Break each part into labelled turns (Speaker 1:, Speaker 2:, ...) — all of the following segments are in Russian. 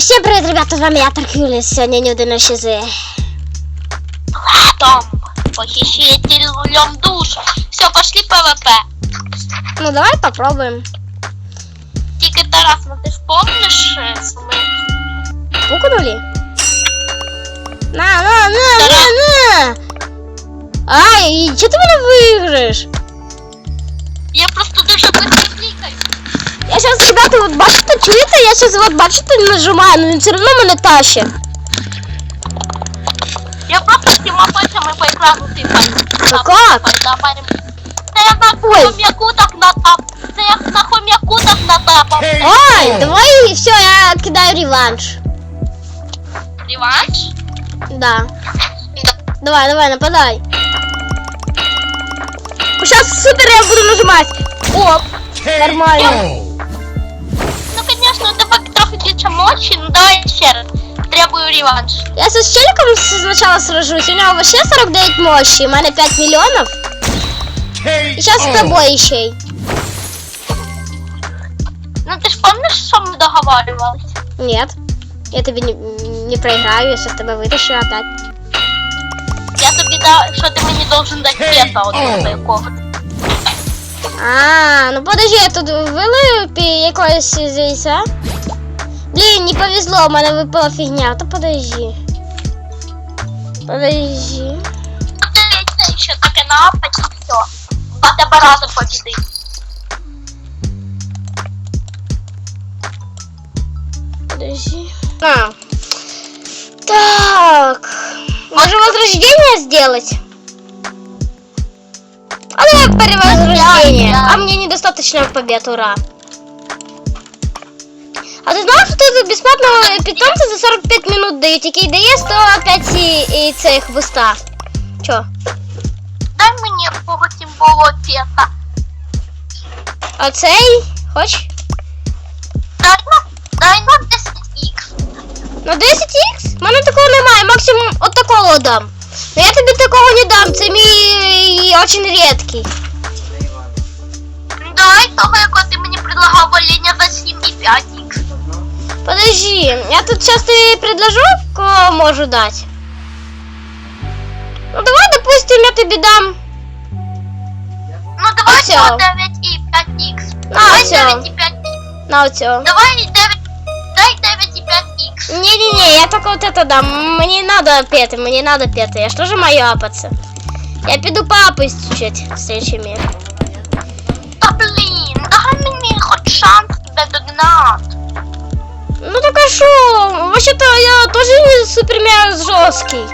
Speaker 1: всем привет, ребята, с вами я, Таркюлис, сегодня не один СЗ.
Speaker 2: Том, похищитель рулем душ. Все, пошли ПВП.
Speaker 1: Ну, давай попробуем.
Speaker 2: Тільки Тарас, ну ти ж помниш е, свої?
Speaker 1: Укнули? На, на, на, на, на! Ай, и что ты меня выиграешь?
Speaker 2: Я просто дуже швидко клікаю.
Speaker 1: Я сейчас, ребята, вот бачите, чуєте? Я сейчас вот бачите нажимаю, но все равно мене тащить.
Speaker 2: Я просто всіма пальцями по екрану типаю.
Speaker 1: Ну как?
Speaker 2: Це як на
Speaker 1: Ой.
Speaker 2: хом'яку так натап. Це як на хом'яку так натапав.
Speaker 1: Ой, давай, все, я кидаю реванш.
Speaker 2: Реванш?
Speaker 1: Да. Давай, давай, нападай. Сейчас супер я буду нажимать. Оп, нормально
Speaker 2: більше мочі, ну давай ще раз. Требую реванш.
Speaker 1: Я с челиком с- сначала сражусь, у него вообще 49 мощи, у меня 5 миллионов. И сейчас с тобой еще.
Speaker 2: Ну ти ж пам'ятаєш, що ми договарювалися?
Speaker 1: Нет, я тебе не, не проиграю, я сейчас тебя вытащу опять.
Speaker 2: Я тобі дав, що ти мені должен дати п'ята одного якого.
Speaker 1: А, ну подожди, я тут вилию пі- якоїсь здесь, а? Блін, не повезло, у мене випала фігня, то подожди. Подожди.
Speaker 2: Це ще таке напад і все. А тебе разом побідить.
Speaker 1: Подожди. А. Так. Можно возрождение сделать? А давай перевозрождение.
Speaker 2: Да, да.
Speaker 1: А мне недостаточно побед, ура. А ты знал, что тут бесплатного питомца за 45 минут дают? Який дає 105 і, і цих буста. Чо?
Speaker 2: Дай мені потім було п'ята.
Speaker 1: А цей? Хоч?
Speaker 2: Дай на, дай на 10х.
Speaker 1: На 10х? У мене такого немає, максимум от такого дам. Но я тобі такого не дам, це мій очень рідкий.
Speaker 2: Дай того, якого ти мені предлагав ваління за 7 і 5х.
Speaker 1: Подожди, я тут сейчас ты предложу, кого можу дать. Ну давай, допустим, я тебе дам.
Speaker 2: Ну давай
Speaker 1: Оцього.
Speaker 2: цього 9 і 5х.
Speaker 1: На,
Speaker 2: Давай
Speaker 1: оцього.
Speaker 2: 9 і 5
Speaker 1: На оцього.
Speaker 2: Давай 9, дай 9 і 5х.
Speaker 1: Не-не-не, я только вот это дам. Мне не надо петы, мне не надо петы. Я что же мою апаться? Я піду папу чуть в следующий мир.
Speaker 2: Та блін, дай мені хоч шанс тебе догнати.
Speaker 1: Ну так а шо? Вообще-то я тоже не супер мега жесткий.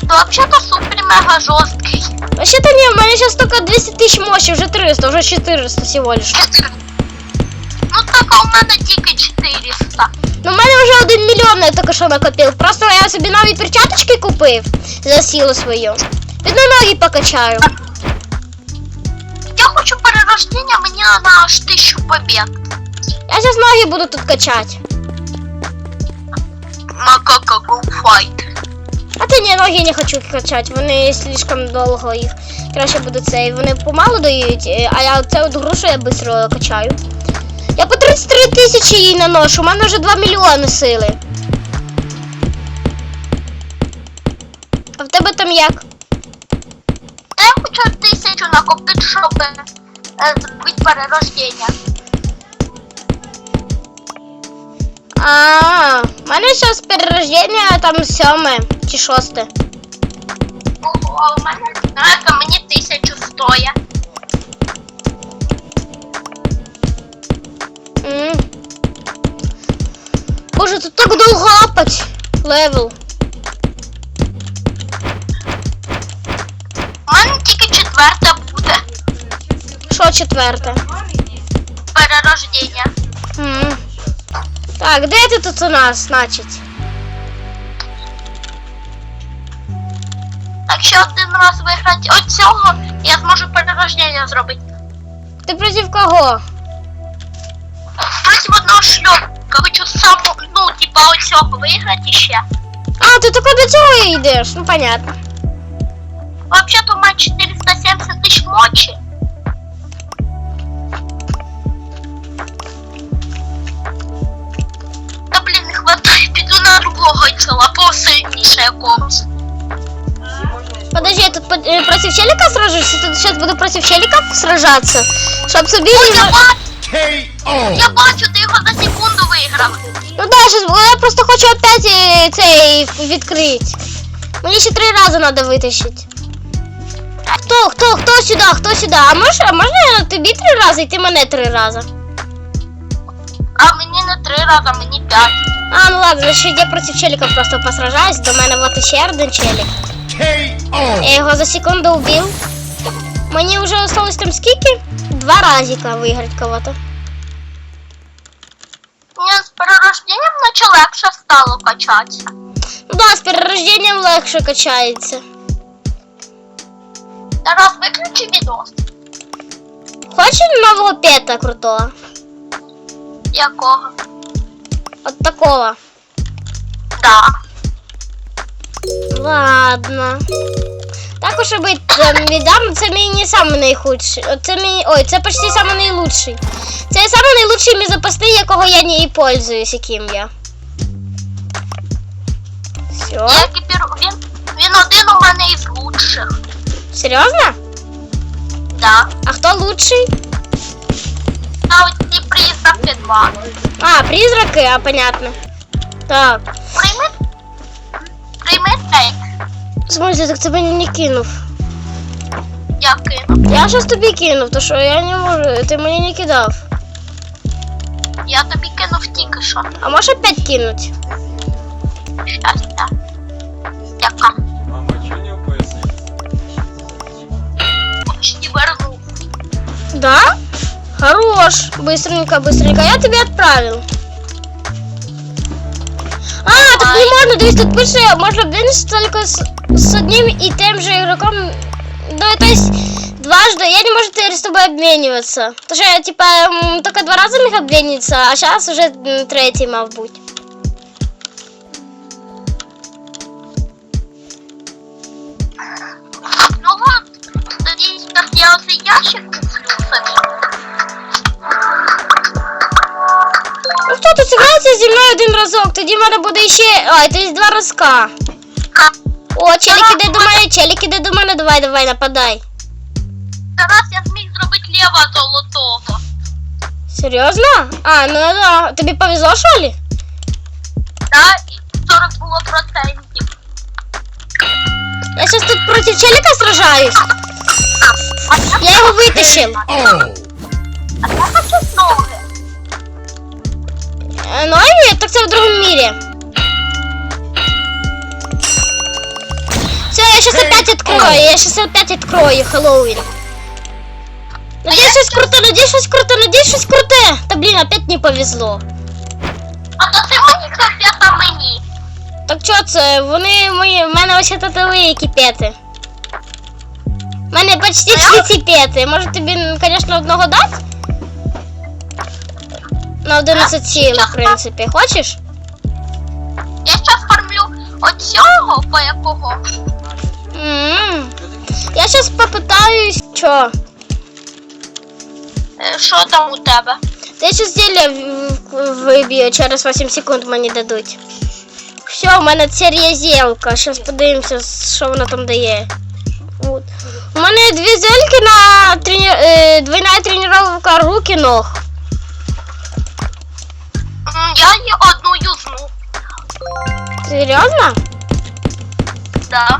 Speaker 2: Ти взагалі-то супер мега жорсткий.
Speaker 1: Вообще-то не, у меня сейчас только 200 тысяч мощи, уже 300, уже 400 всего лишь.
Speaker 2: Ну так, а у мене тільки 400.
Speaker 1: Ну, в мене вже один мільйон я тільки що накопив. Просто я собі нові перчаточки купив за силу свою. Піду ноги покачаю.
Speaker 2: Я хочу перерождення, мені на аж тисячу побед.
Speaker 1: Я зараз ноги буду тут качати.
Speaker 2: Макака fight.
Speaker 1: А ти ні, ноги не хочу качати, вони слишком довго їх. Краще буду цей. Вони помалу дають, е, а я це от грушу я швидко качаю. Я по 33 тисячі їй наношу, у мене вже 2 мільйони сили. А в тебе там як?
Speaker 2: Та я хочу тисячу накопити, щоб е, перерождення.
Speaker 1: А, у мене зараз перерождення там сьоме чи шосте.
Speaker 2: Ого, а у мене знаєте, мені тисячу стоя.
Speaker 1: М. Боже, тут так довго апать. Левел.
Speaker 2: У мене тільки четверта буде
Speaker 1: Що четверте?
Speaker 2: перерождення.
Speaker 1: М. Так, де ти тут у нас, значить?
Speaker 2: Так що один раз виграти от цього, я зможу перерождення зробити.
Speaker 1: Ти проти кого?
Speaker 2: Проти одного шльопка. Хочу саму, ну, типа оцього виграти ще.
Speaker 1: А, ти тільки до цього йдеш, ну понятно.
Speaker 2: Вообще-то у мене 470 тисяч мочі. Вирішила посильніше якомусь.
Speaker 1: Подожди, я тут под- э, против челика сражусь? Я тут сейчас буду против челика сражаться. Чтоб собі...
Speaker 2: Ой,
Speaker 1: не-
Speaker 2: я бачу, я бачу, ти його за секунду виграв.
Speaker 1: Ну да, сейчас, я просто хочу опять э, цей відкрити. Мені ще три рази треба витащити. Хто, хто, хто сюди, хто сюди? А може, а можна я тобі три рази і ти мене три рази?
Speaker 2: А мені не три рази, а мені п'ять.
Speaker 1: А, ну ладно, значить я проти челика просто посражаюсь. До мене вот іще один челик.
Speaker 3: KO.
Speaker 1: Я його за секунду убив. Мені вже осталось там скільки? Два разика виграти кого-то.
Speaker 2: Мені з перерожденням наче легше стало качатися.
Speaker 1: Ну да, з перерожденням легше качається.
Speaker 2: Тарас, виключи відос.
Speaker 1: Хочеш нового пета крутого?
Speaker 2: Якого?
Speaker 1: От такого.
Speaker 2: Да.
Speaker 1: Ладно. Також аби там віддам, це мій не самий найхудший. Це мій. Ой, це почти самий найлучший. Це самий найлучший мій запасний, якого я не і пользуюсь, яким я. Все.
Speaker 2: Я екіпіру... Він, він один у мене із лучших.
Speaker 1: Серйозно?
Speaker 2: Да.
Speaker 1: А хто лучший?
Speaker 2: А от ці признаки два.
Speaker 1: А, призраки, а понятно. Так.
Speaker 2: Прийми. Прийми трейк.
Speaker 1: В смысле, так тебе не кинув.
Speaker 2: Я кину.
Speaker 1: Я щас тобі кинув, то що я не можу, ти мені не кидав.
Speaker 2: Я тобі кинув тільки що.
Speaker 1: А можеш опять кинуть?
Speaker 2: Щастя. Яка?
Speaker 4: Мама, что не упоясать?
Speaker 2: Почти вернув.
Speaker 1: Да? Хорош. Быстренько, быстренько. Я тебе отправил. А, так не можно, дивись, тут можно блинчить только с, с одним и тем же игроком. Ну, то есть, дважды. Я не могу теперь с тобой обмениваться. Потому что я, типа, только два раза мог обмениться, а сейчас уже третий, мабуть.
Speaker 2: Ну от, тоді так я оцей ящик куплю собі.
Speaker 1: Ну хто тут зіграється зі мною один разок, тоді в мене буде ще. Ой, то є два разка. О, челік іде до мене, челік іде до мене, давай, давай, нападай.
Speaker 2: Зараз я зміг зробити лєва золотого.
Speaker 1: Серйозно? А, ну да. Тобі повезло, що ли?
Speaker 2: Да, і 40 було процентів.
Speaker 1: Я сейчас тут против челика сражаюсь.
Speaker 2: А я,
Speaker 1: Я його витащив.
Speaker 3: KO.
Speaker 2: а я хочу ноги.
Speaker 1: Це в другому мірі. Все, я сейчас опять открою, я сейчас опять открою Хэллоуин. Надеюсь, щось круте, надеюсь, щось круте, надеюсь, щось круте. Та блін, опять не повезло.
Speaker 2: А то це мені конфета мені.
Speaker 1: Так що це? Вони мої. В мене ось тут великі пети. У мене почти всі ці пети. Може тобі, звісно, одного дати? На 11 сіл, в принципі. Хочеш?
Speaker 2: Я щас фармлю оцього, по якого.
Speaker 1: м Я зараз попитаюсь. Чо?
Speaker 2: Е, Що там у тебе?
Speaker 1: Я зараз зілля виб'ю, через 8 секунд мені дадуть. Все, у мене це різелка. Зараз подивимося, що вона там дає. От. У мене дві зельки на трені... е, двойна тренування руки ног. Серйозно?
Speaker 2: Да.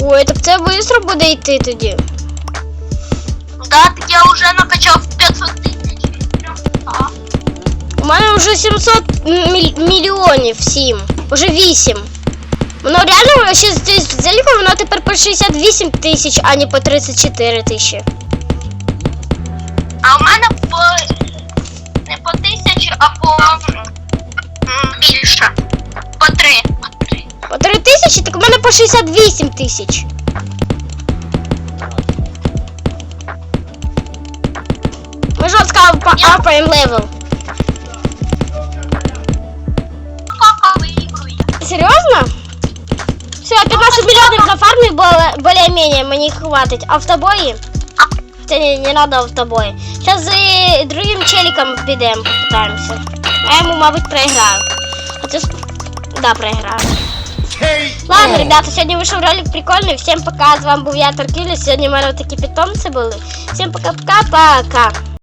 Speaker 1: Ой, так це швидко буде йти тоді.
Speaker 2: Да, так я вже накачав 500 тисяч.
Speaker 1: У мене вже 700 міль- мільйонів, 7. Уже 8. Воно реально ще з зелікою, воно тепер по 68 тисяч, а не по 34 тисячі.
Speaker 2: а у мене по не по тисячі, а по більше.
Speaker 1: по 68 тисяч. Ми жорстко апа- апаємо левел.
Speaker 2: Папа виігрує.
Speaker 1: Серйозно? Все, 15 мільйонів на фармі более- более-менее мені хватить. Автобої? Це не, не надо автобої. Зараз за другим челиком підемо, попитаємося. А я йому, мабуть, проіграю. А це... с- Да, проиграли.
Speaker 3: K.O.
Speaker 1: Ладно, ребята, сьогодні вийшов ролик прикольний. Всім пока. З вами був я Таркілі. Сьогодні в мене такі питомці були. Всім пока-пока-пока.